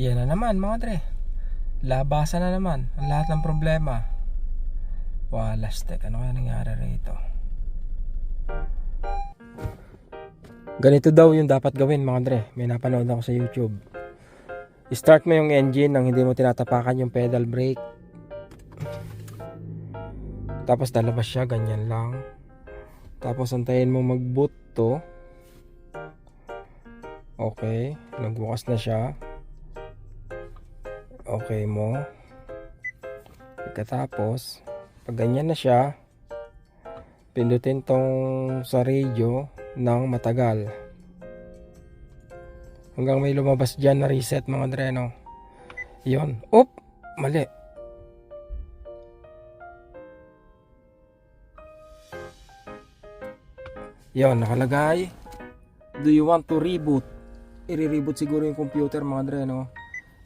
Yan na naman mga dre. Labasan na naman ang lahat ng problema. Walas tek, ano kaya nangyari rito? Ganito daw yung dapat gawin mga dre. May napanood ako sa YouTube. I-start mo yung engine nang hindi mo tinatapakan yung pedal brake. Tapos lalabas siya, ganyan lang. Tapos antayin mo mag-boot to. Okay, nagbukas na siya. Okay mo. Pagkatapos, pag ganyan na siya, pindutin tong sa radio ng matagal. Hanggang may lumabas dyan na reset mga dreno. Yun. Oop! Mali. Yun, nakalagay. Do you want to reboot? I-reboot siguro yung computer mga dreno.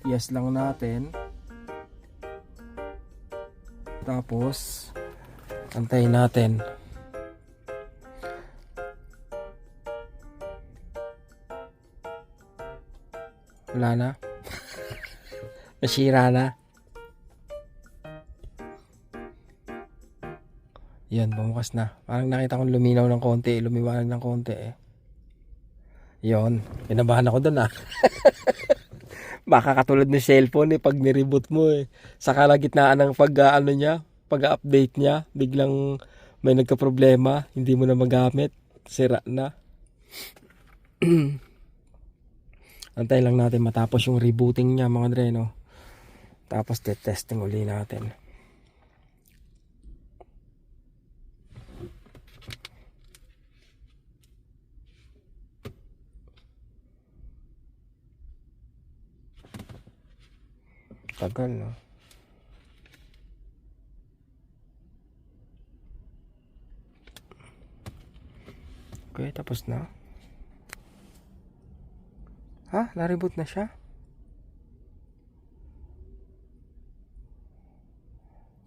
Yes lang natin. Tapos, antayin natin. Wala na. Nasira na. Yan, bumukas na. Parang nakita kong luminaw ng konti, lumiwanag ng konti eh. Yon, kinabahan ako doon ah. Baka katulad ng cellphone eh, pag nireboot mo eh. Sa kalagitnaan ng pag ah, ano niya, pag-update niya, biglang may nagka-problema, hindi mo na magamit, sira na. Antay lang natin matapos yung rebooting niya mga dre, no? Tapos testing uli natin. Tagal, no? Okay, tapos na. Ha? Na-reboot na siya?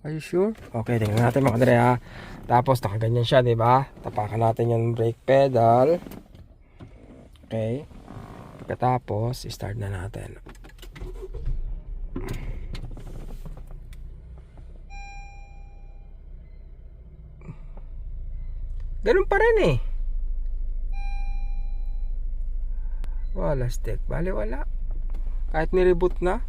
Are you sure? Okay, tingnan natin mga dre ha. Tapos nakaganyan siya, di ba? Tapakan natin yung brake pedal. Okay. Pagkatapos, start na natin. Ganun pa rin eh. Wala stick. Bale wala. Kahit ni-reboot na.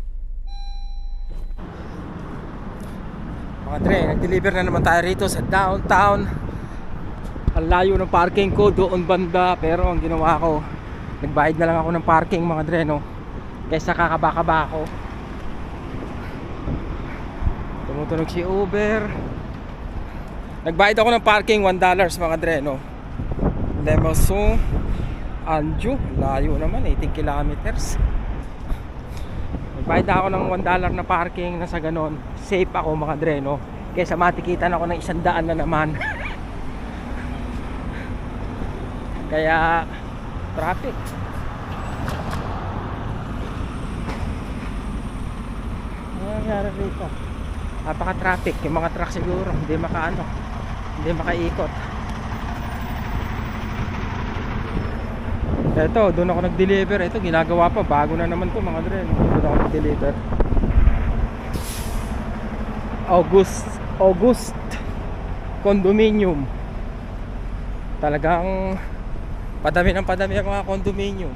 Mga dre, nag-deliver na naman tayo rito sa downtown. Ang layo ng parking ko doon banda. Pero ang ginawa ko, nagbayad na lang ako ng parking mga dre no. Kaysa kakabaka-baka ako. Tumutunog si Uber. Nagbayad ako ng parking $1 mga dre no. Lemoso Anju, layo naman 18 kilometers. Nagbayad ako ng $1 na parking na sa ganon. Safe ako mga dre no. Kaysa matikitan ako ng isang daan na naman. Kaya traffic. Ano nangyari rito? Napaka-traffic. Yung mga truck siguro hindi makaano. Hindi makaikot. Ito, doon ako nag-deliver. Ito, ginagawa pa. Bago na naman to mga dre. Doon ako nag-deliver. August. August. Condominium. Talagang padami ng padami ang mga condominium.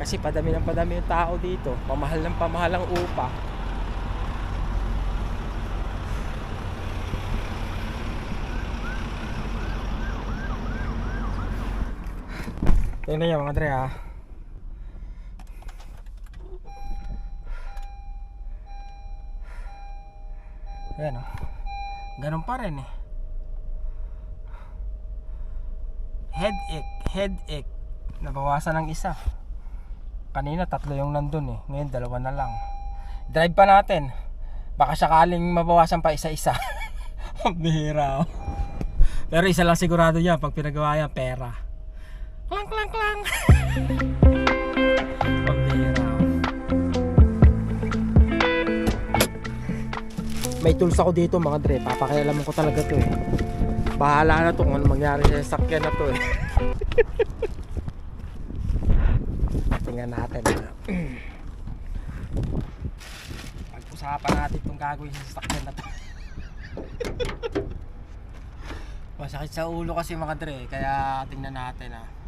Kasi padami ng padami yung tao dito. Pamahal ng pamahal ang upa. Tingnan niyo mga dre ha. Ayan o. Ganun pa rin eh. Headache, headache. Nabawasan ng isa. Kanina tatlo yung nandun eh. Ngayon dalawa na lang. Drive pa natin. Baka sakaling mabawasan pa isa-isa. Ang bihira oh. Pero isa lang sigurado yan pag pinagawa yan, pera. Klang klang klang. May tools ako dito mga dre. Papakialaman ko talaga to eh. Bahala na to kung ano mangyari sa sakyan na to eh. Tingnan natin. Pag-usapan natin itong gagawin sa sasakyan na to. Masakit sa ulo kasi mga dre, kaya tingnan natin ah.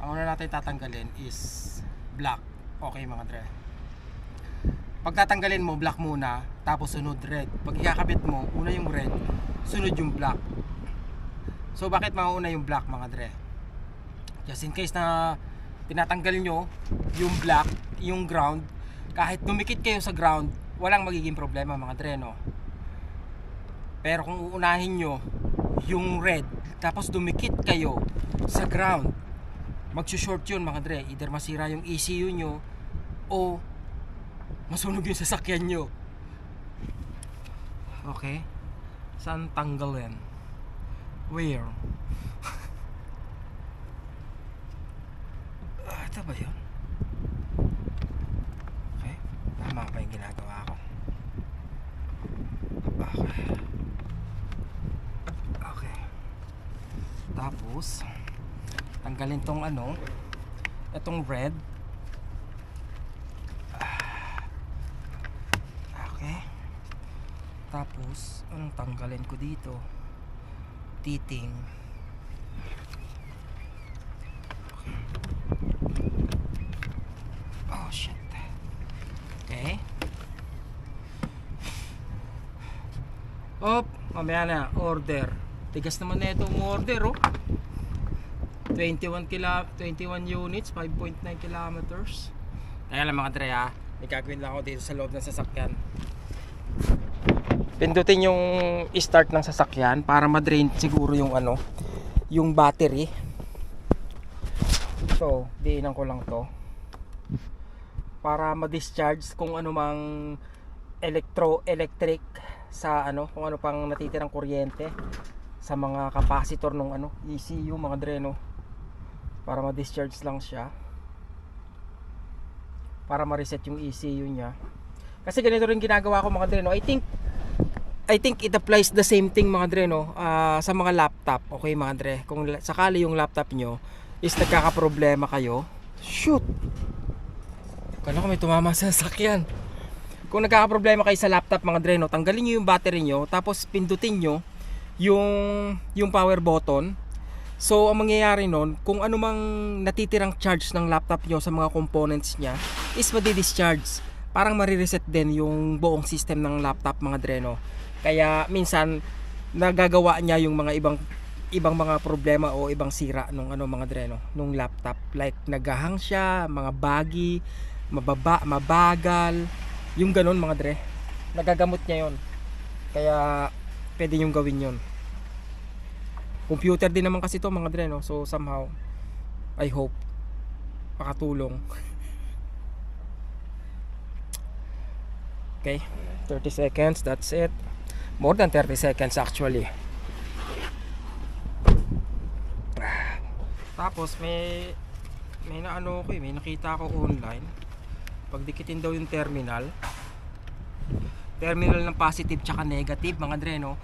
Ang una natin tatanggalin is black. Okay mga dre. Pag tatanggalin mo, black muna, tapos sunod red. Pag ikakabit mo, una yung red, sunod yung black. So bakit mauna yung black mga dre? Just in case na tinatanggal nyo yung black, yung ground, kahit dumikit kayo sa ground, walang magiging problema mga dre no. Pero kung uunahin nyo yung red, tapos dumikit kayo sa ground, magsushort yun mga dre. Either masira yung ECU nyo o masunog yung sasakyan nyo. Okay? Saan tanggalin? Where? ah, ito ba yun? Okay. Tama pa yung ginagawa ko. Okay. Okay. Tapos, tanggalin tong ano, itong red. Ah. Okay. Tapos, anong tanggalin ko dito? Titing. Oh shit. Okay. Op, mamaya na, order. Tigas naman na itong order, oh. 21 kila 21 units, 5.9 kilometers. Kaya lang mga tre ha, may gagawin lang ako dito sa loob ng sasakyan. Pindutin yung start ng sasakyan para ma-drain siguro yung ano, yung battery. So, diinan ko lang to. Para ma-discharge kung ano mang electro electric sa ano, kung ano pang natitirang kuryente sa mga capacitor ng ano, ECU mga dreno para ma-discharge lang siya. Para ma-reset yung ECU niya. Kasi ganito rin ginagawa ko mga dreno. I think I think it applies the same thing mga dreno ah, sa mga laptop. Okay mga dre? Kung sakali yung laptop nyo is nagkakaproblema kayo shoot! Kala ko may tumama sa sasakyan. Kung nagkakaproblema kayo sa laptop mga dreno tanggalin nyo yung battery nyo tapos pindutin nyo yung yung power button So, ang mangyayari nun, kung ano mang natitirang charge ng laptop nyo sa mga components niya, is madi-discharge. Parang marireset din yung buong system ng laptop mga dreno. Kaya minsan, nagagawa niya yung mga ibang ibang mga problema o ibang sira nung ano mga dreno nung laptop like nagahang siya mga baggy mababa mabagal yung ganun mga dre nagagamot niya yon kaya pwede yung gawin yon computer din naman kasi to mga dre no? So somehow I hope makatulong. Okay 30 seconds that's it. More than 30 seconds actually. Tapos may may naano ko eh, may nakita ako online. Pagdikitin daw yung terminal. Terminal ng positive tsaka negative mga dre no?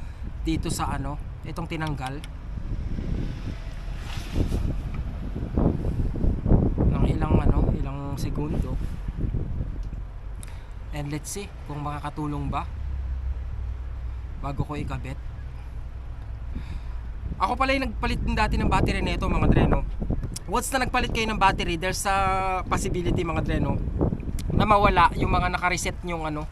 Dito sa ano itong tinanggal ng ilang ano, ilang segundo. And let's see kung makakatulong ba bago ko ikabit. Ako pala yung nagpalit din dati ng battery nito mga dreno. Once na nagpalit kayo ng battery, there's a possibility mga dreno na mawala yung mga nakareset yung ano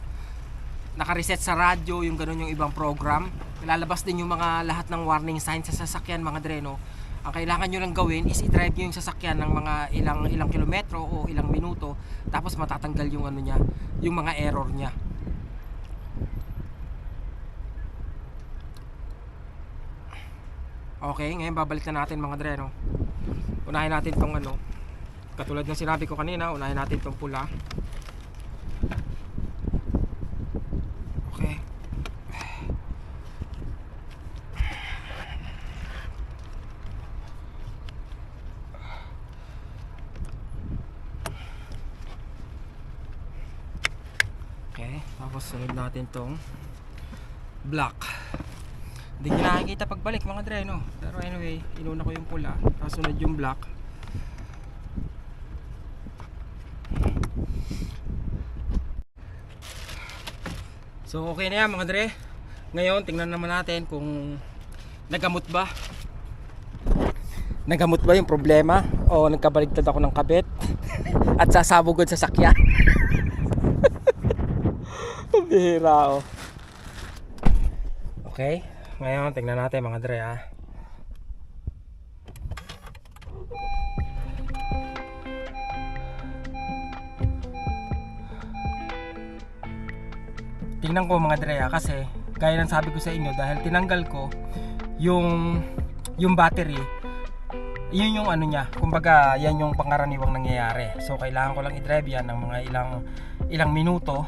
nakareset sa radyo, yung ganun yung ibang program. Lalabas din yung mga lahat ng warning signs sa sasakyan mga dreno ang kailangan nyo lang gawin is i-drive nyo yung sasakyan ng mga ilang ilang kilometro o ilang minuto tapos matatanggal yung ano niya yung mga error niya. Okay ngayon babalik na natin mga dre no? Unahin natin tong ano katulad ng sinabi ko kanina unahin natin tong pula okay Okay, tapos sunod natin tong black. Hindi ko nakikita pagbalik mga dre, no? Pero anyway, inuna ko yung pula, tapos sunod yung black. So okay na yan mga dre. Ngayon tingnan naman natin kung nagamot ba. Nagamot ba yung problema o nagkabaligtad ako ng kabit at sasabugod sa sakyan. Bihira oh. Okay, ngayon tingnan natin mga dre ha. tingnan ko mga Drea kasi gaya ng sabi ko sa inyo dahil tinanggal ko yung yung battery yun yung ano niya kumbaga yan yung pangaraniwang nangyayari so kailangan ko lang i-drive yan ng mga ilang ilang minuto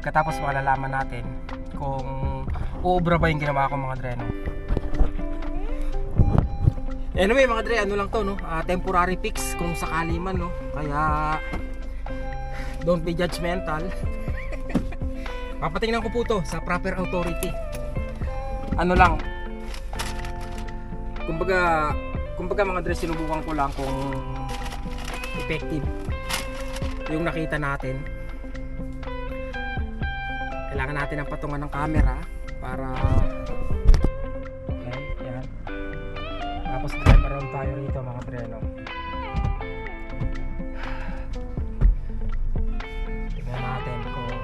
pagkatapos malalaman natin kung uubra ba yung ginawa ko mga Dre no? anyway mga Dre ano lang to no Ah, temporary fix kung sakali man no kaya don't be judgmental Papatingnan ko po to sa proper authority. Ano lang. Kumbaga, kumbaga mga dress sinubukan ko lang kung effective yung nakita natin. Kailangan natin ng patungan ng camera para Okay, yan. Tapos drive around tayo rito mga treno. Tingnan natin kung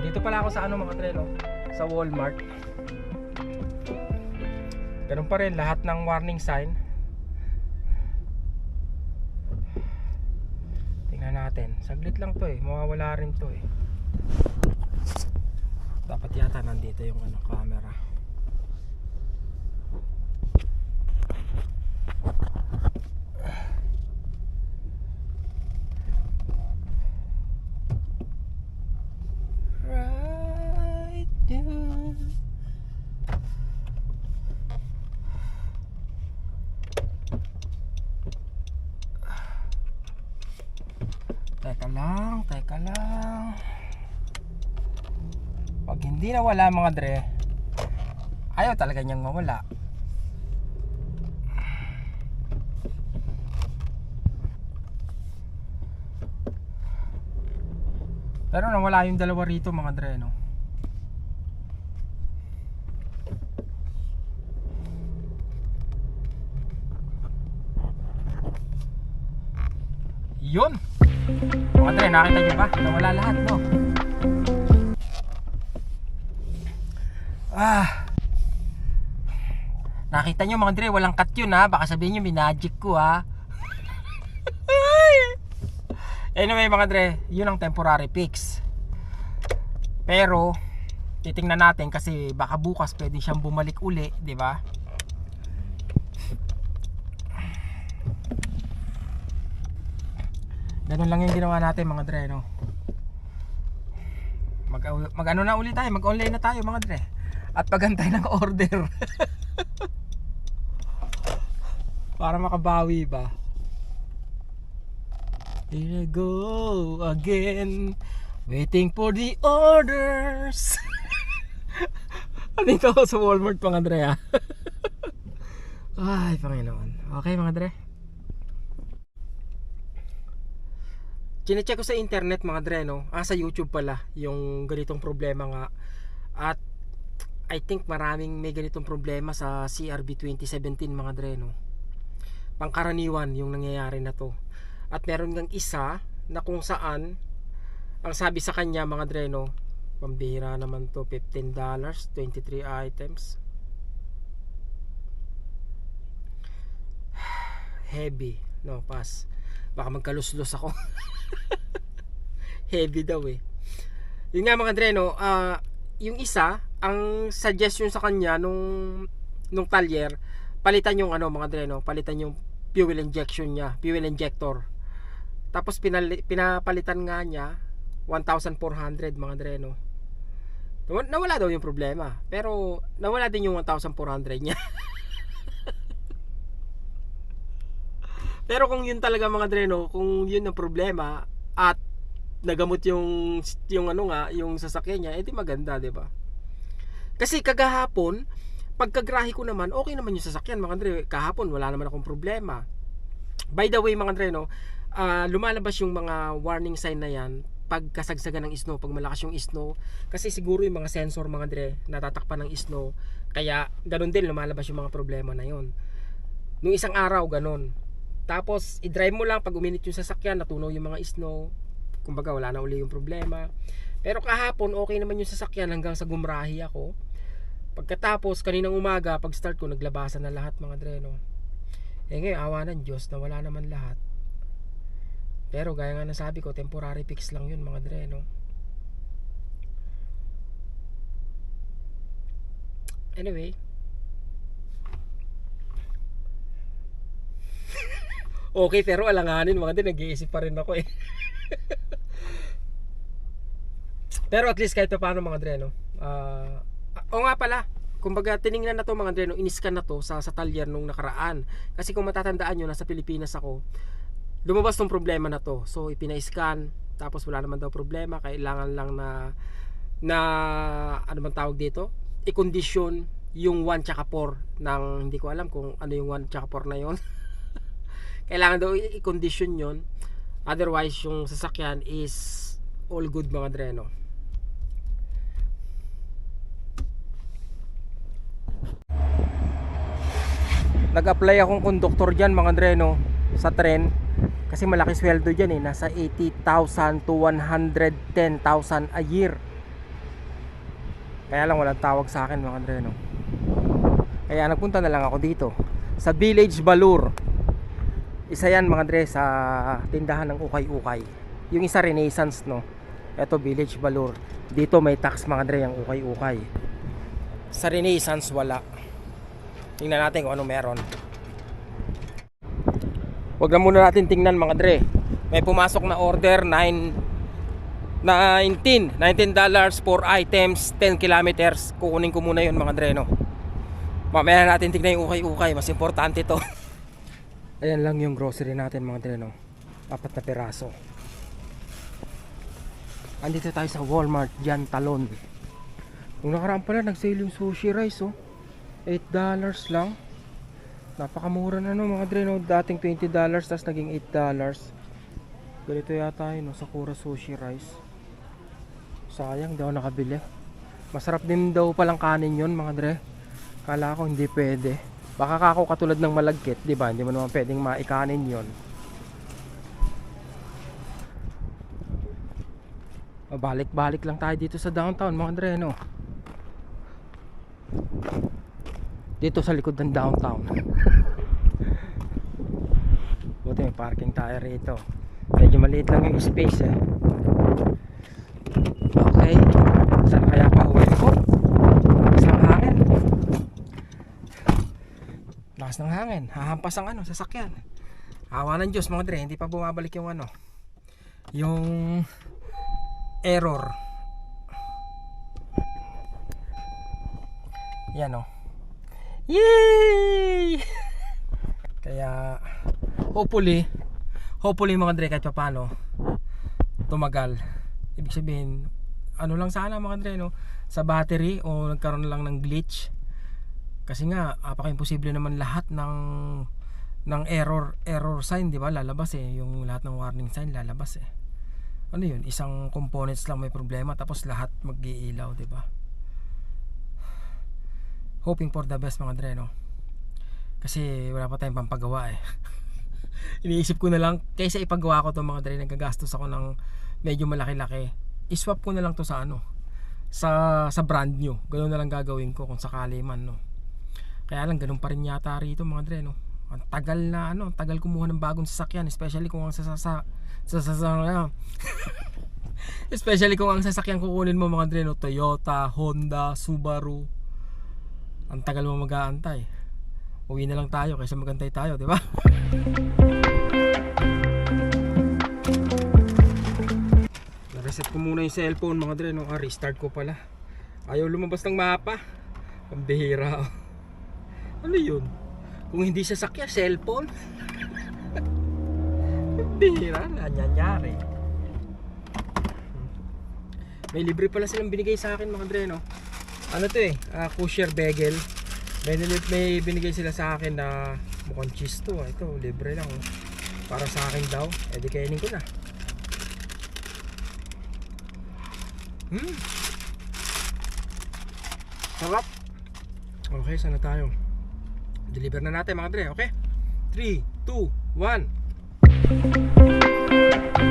Dito pala ako sa ano mga treno Sa Walmart. Ganun pa rin lahat ng warning sign. Tingnan natin. Saglit lang to eh Mawawala rin to eh Dapat yata nandito yung ano camera Hindi nawala mga dre, ayaw talaga niyang mawala. Pero nawala yung dalawa rito mga dre no. Yun. Mga dre, nakita nyo ba? Nawala lahat no. Ah. Nakita nyo mga dre, walang cut yun ha. Baka sabihin nyo, minagic ko ha. Anyway mga dre, yun ang temporary fix. Pero titingnan natin kasi baka bukas pwede siyang bumalik uli, 'di ba? Ganun lang yung ginawa natin mga dre, no. Mag, mag ano na uli tayo, mag online na tayo mga dre. At pagantay ng order. Para makabawi ba? Here I go again Waiting for the orders Andito ako sa Walmart mga dre ah. Ay Panginoon Okay mga dre Chinecheck ko sa internet mga dre no Ah sa YouTube pala Yung ganitong problema nga At I think maraming may ganitong problema sa CRB 2017 mga dre no? Pangkaraniwan yung nangyayari na to. At meron ngang isa na kung saan ang sabi sa kanya mga dreno pambihira naman to $15 23 items. Heavy no? Pass. Baka magkaluslos ako. Heavy daw eh. Yun nga mga dreno uh, yung isa ang suggestion sa kanya nung nung talyer palitan yung ano mga dreno palitan yung fuel injection niya fuel injector tapos pinali, pinapalitan nga niya 1,400 mga dreno. Nawala daw yung problema. Pero nawala din yung 1,400 niya. Pero kung yun talaga mga dreno, kung yun ang problema at nagamot yung yung ano nga, yung sasakyan niya, edi maganda, 'di ba? Kasi kagahapon, pagkagrahe ko naman, okay naman yung sasakyan mga dre. Kahapon wala naman akong problema. By the way mga dre, no, uh, lumalabas yung mga warning sign na yan pagkasagsagan ng snow, pag malakas yung snow. Kasi siguro yung mga sensor mga dre, natatakpan ng snow. Kaya ganun din lumalabas yung mga problema na yon. Nung isang araw, ganun. Tapos, i-drive mo lang pag uminit yung sasakyan, natunaw yung mga snow. Kumbaga, wala na uli yung problema. Pero kahapon, okay naman yung sasakyan hanggang sa gumrahi ako. Pagkatapos, kaninang umaga, pag start ko, naglabasan na lahat mga dreno. Eh ngayon, awa ng Diyos na wala naman lahat. Pero gaya nga nasabi ko, temporary fix lang yun mga dreno. Anyway. okay, pero alanganin mga din, nag-iisip pa rin ako eh. pero at least kahit pa paano mga dreno. Ah, o nga pala, kumbaga tiningnan na to mga dreno, iniskan na to sa, sa talyer nung nakaraan. Kasi kung matatandaan nyo, nasa Pilipinas ako, lumabas tong problema na to. So ipina-scan, tapos wala naman daw problema, kailangan lang na na ano man tawag dito, i-condition yung 1 tsaka 4 ng hindi ko alam kung ano yung 1 tsaka 4 na yon. kailangan daw i-condition yon. Otherwise yung sasakyan is all good mga dreno. nag-apply akong conductor dyan mga dreno sa tren. Kasi malaki sweldo dyan eh. Nasa 80,000 to 110,000 a year. Kaya lang walang tawag sa akin mga dreno. Kaya nagpunta na lang ako dito. Sa Village Balur isa yan mga dre sa tindahan ng ukay-ukay yung isa Renaissance no eto Village Balur dito may tax mga dre ang ukay-ukay sa Renaissance wala Tingnan natin kung ano meron. Huwag na muna natin tingnan mga dre. May pumasok na order 9 19 19 dollars for items 10 kilometers. Kukunin ko muna 'yon mga dre no. Mamaya natin tingnan yung ukay-ukay, mas importante 'to. Ayan lang yung grocery natin mga no. Apat na peraso. Andito tayo sa Walmart, Jan Talon. Nung nakaraan pala, nag-sale yung sushi rice oh. 8 dollars lang napakamura na no mga dre no dating 20 dollars tapos naging 8 dollars ganito yata yun no Sakura sushi rice sayang ako nakabili masarap din daw palang kanin yun mga dre kala ko hindi pwede baka kako katulad ng malagkit di ba? Hindi mo naman pwedeng maikanin yon balik-balik lang tayo dito sa downtown mga dre no dito sa likod ng downtown. Buti may parking tayo rito. Medyo maliit lang yung space eh okay saan kaya pa uwi ko lakas ng hangin lakas ng hangin hahampas ang ano sasakyan awa ng Diyos mga dre hindi pa bumabalik yung ano yung error yan o oh. Yay! Kaya hopefully hopefully mga dre kahit paano tumagal. Ibig sabihin ano lang sana mga dre no sa battery o nagkaroon lang ng glitch. Kasi nga apaka imposible naman lahat ng ng error error sign, 'di ba? Lalabas eh yung lahat ng warning sign lalabas eh. Ano 'yun? Isang components lang may problema tapos lahat mag-iilaw, 'di ba? hoping for the best mga dre no kasi wala pa tayong pampagawa eh iniisip ko na lang kaysa ipagawa ko to mga dre nagagastos ako ng medyo malaki-laki iswap ko na lang to sa ano sa sa brand new ganoon na lang gagawin ko kung sakali man no kaya lang ganun pa rin yata rito mga dre no? Ang tagal na ano tagal kumuha ng bagong sasakyan especially kung ang sasasa sasasa especially kung ang sasakyan kukunin mo mga dre no? Toyota, Honda, Subaru. Ang tagal mo mag-aantay. Uwi na lang tayo kaysa magantay tayo di ba? Reset ko muna yung cellphone mga dre no? Ah, restart ko pala. Ayaw lumabas ng mapa. Pambihira ano yun kung hindi sasakya cellphone pambihira na nangyayari may libre pala silang binigay sa akin mga dre no ano to eh uh, kosher bagel may, may binigay sila sa akin na mukhang cheese to ah. ito libre lang oh. para sa akin daw edi kainin ko na Hmm. Sarap. Okay, sana tayo? Deliver na natin mga dre, okay? 3, 2, 1.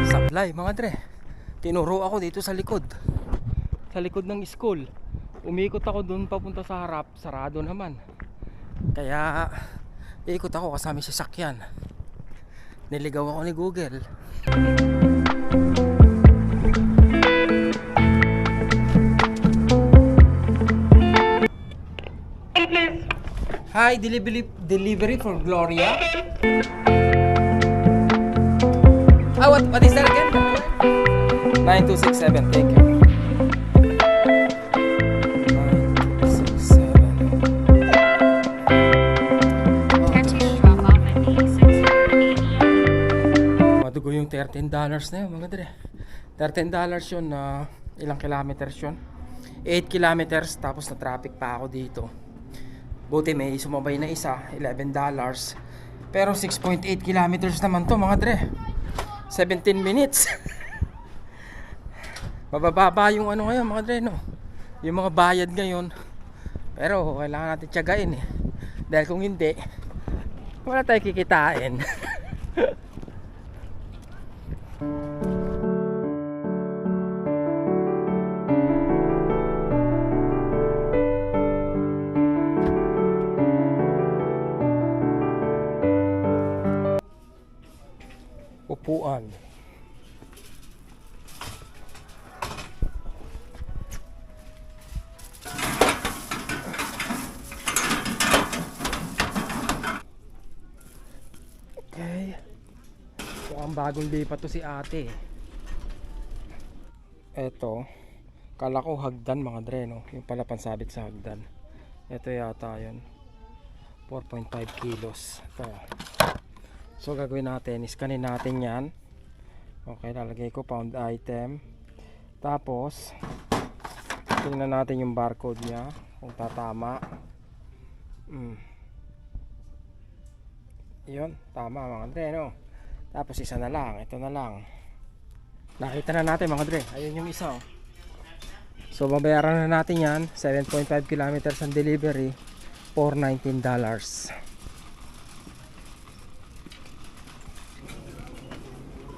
Supply mga dre. Tinuro ako dito sa likod. Sa likod ng school. Umikot ako doon papunta sa harap, sarado naman. Kaya ikot ako kasama si sakyan. Niligaw ako ni Google. Hi, delivery delivery for Gloria. Ah, what what is that again? 9267, thank you. 9267. Cartoon drop off at the 680. Madugo yung 13 dollars na yun mga dre. 13 dollars yun na ilang kilometers yun? 8 kilometers tapos na traffic pa ako dito. Buti may sumabay na isa, 11 dollars. Pero 6.8 kilometers naman to mga dre. 17 minutes. Mabababa yung ano ngayon mga dre no. Yung mga bayad ngayon. Pero kailangan natin tiyagain eh. Dahil kung hindi, wala tayong kikitain. upuan. Okay. Mukhang bagong lipat to si ate. Eto. Kala ko hagdan mga dreno. Yung pala pansabit sa hagdan. Ito yata yun. 4.5 kilos. Ito. So gagawin natin, iskanin natin yan. Okay, lalagay ko pound item. Tapos, tingnan natin yung barcode niya kung tatama. Mm. Yun, tama mga dre, no? Tapos isa na lang, ito na lang. Nakita na natin mga dre, ayun yung isa. Oh. So babayaran na natin yan, 7.5 kilometers ang delivery for $19.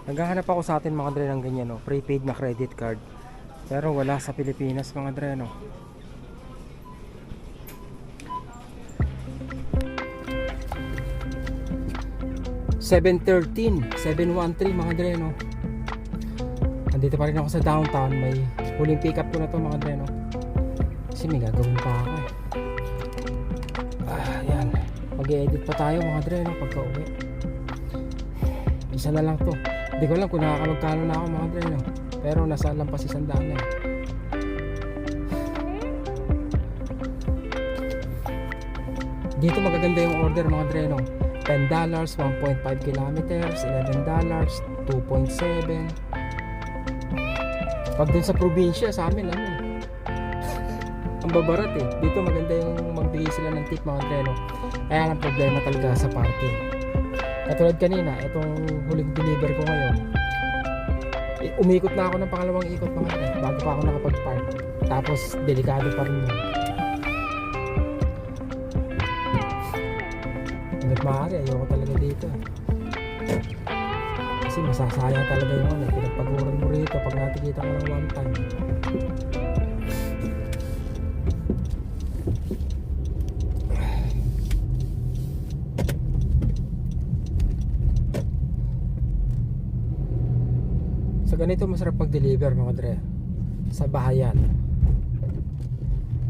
Naghahanap ako sa atin mga dre ng ganyan no, prepaid na credit card. Pero wala sa Pilipinas mga dre no. Seven thirteen, seven one three mga dre no. Andito pa rin ako sa downtown, may huling pick up ko na to mga dre no. Kasi may gagawin pa ako eh. Ah, yan. Mag-edit pa tayo mga dre no pagka uwi. Isa na lang to. Hindi ko alam kung nakakamagkano na ako mga dre no. Pero nasa lampas isang daan na. Dito magaganda yung order mga dre no. $10, 1.5 kilometers, $11, 2.7. Pag dun sa probinsya, sa amin ano. Ang babarat eh. Dito maganda yung magbigay sila ng tip mga dre no. Kaya lang problema talaga sa parking. Katulad kanina, itong huling deliver ko ngayon, eh, umikot na ako ng pangalawang ikot mga eh, bago pa ako nakapag-park. Tapos, delikado pa rin yun. Hanggat maaari, ayoko talaga dito. Kasi masasayang talaga yung ano, eh, pinagpaguran mo rito pag natikita ko ng one time. Ganito masarap mag-deliver mga dre. Sa bahayan.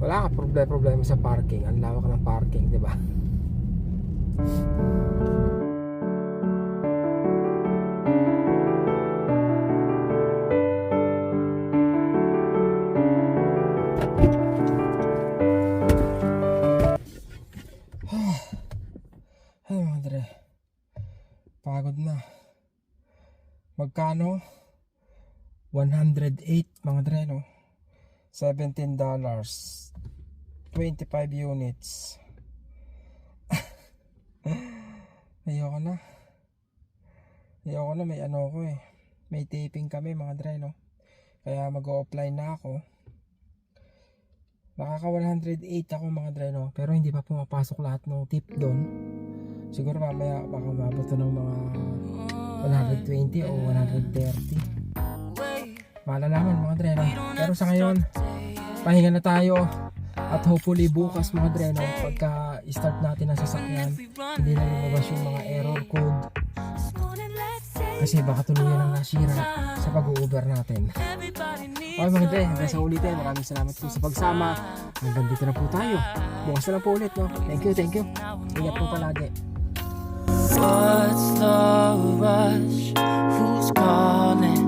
Wala ka problema problema sa parking. Ang lawak ng parking, di ba? Ay mga dre. Pagod na. Magkano? 108 mga dre no 17 dollars 25 units ayoko na ayoko na may ano ko eh may taping kami mga dre no Kaya mag-offline na ako. Nakaka 108 ako mga dre no. Pero hindi pa pumapasok lahat ng tip doon. Siguro mamaya baka umabot ng mga 120 o 130. Malalaman mga dre no. Pero sa ngayon, pahinga na tayo. At hopefully bukas mga dre no, pagka start natin ang sasakyan, hindi na lumabas yung mga error code. Kasi baka tuluyan ang nasira sa pag-uber natin. Okay mga dre, hanggang sa ulitin. Maraming salamat po sa pagsama. Hanggang dito na po tayo. Bukas na lang po ulit. No? Thank you, thank you. Ingat po palagi. What's the rush? Who's calling?